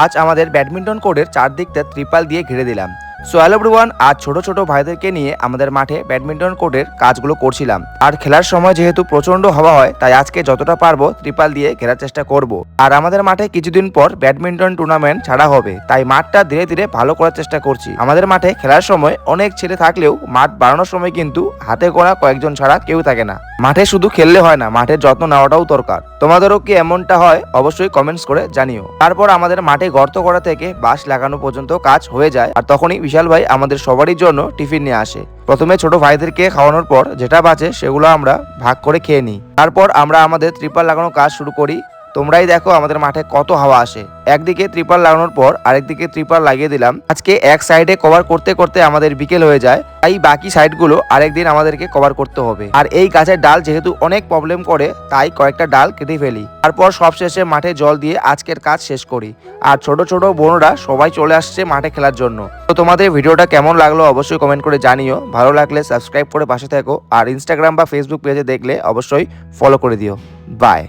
আজ আমাদের ব্যাডমিন্টন কোর্টের চারদিকটা ত্রিপাল দিয়ে ঘিরে দিলাম। সো হ্যালো এভরিওয়ান আজ ছোট ছোট ভাইদেরকে নিয়ে আমাদের মাঠে ব্যাডমিন্টন কোর্টের কাজগুলো করছিলাম। আর খেলার সময় যেহেতু প্রচণ্ড হওয়া হয়, তাই আজকে যতটা পারব ত্রিপাল দিয়ে ঘেরার চেষ্টা করব। আর আমাদের মাঠে কিছুদিন পর ব্যাডমিন্টন টুর্নামেন্ট ছাড়া হবে, তাই মাঠটা ধীরে ধীরে ভালো করার চেষ্টা করছি। আমাদের মাঠে খেলার সময় অনেক ছেলে থাকলেও মাঠ বাড়ানোর সময় কিন্তু হাতে গোনা কয়েকজন ছাড়া কেউ থাকে না। মাঠে শুধু খেললে হয় না মাঠের যত্ন নেওয়াটাও দরকার। তোমাদেরও কি এমনটা হয়? অবশ্যই কমেন্টস করে জানিও। তারপর আমাদের মাঠে গর্ত করা থেকে বাঁশ লাগানো পর্যন্ত কাজ হয়ে যায় আর তখনই বিশাল ভাই আমাদের সবারই জন্য টিফিন নিয়ে আসে। প্রথমে ছোট ভাইদেরকে খাওয়ানোর পর যেটা বাঁচে সেগুলো আমরা ভাগ করে খেয়ে নিই। তারপর আমরা আমাদের ত্রিপাল লাগানো কাজ শুরু করি। তোমরাই দেখো আমাদের মাঠে কত হাওয়া আসে। একদিকে ত্রিপাল লাগানোর পর আরেকদিকে ত্রিপাল লাগিয়ে দিলাম। আজকে এক সাইডে কভার করতে করতে আমাদের বিকেল হয়ে যায়, তাই বাকি সাইডগুলো আরেকদিন আমাদেরকে কভার করতে হবে। আর এই গাছের ডাল যেহেতু অনেক প্রবলেম করে, তাই কয়েকটা ডাল কেটে ফেলি। তারপর সবশেষে মাঠে জল দিয়ে আজকের কাজ শেষ করি। আর ছোট ছোট বোনরা সবাই চলে আসছে মাঠে খেলার জন্য। তো তোমাদের ভিডিওটা কেমন লাগল অবশ্যই কমেন্ট করে জানিও। ভালো লাগলে সাবস্ক্রাইব করে পাশে থেকো। আর ইনস্টাগ্রাম বা ফেসবুক পেজে দেখলে অবশ্যই ফলো করে দিও। বাই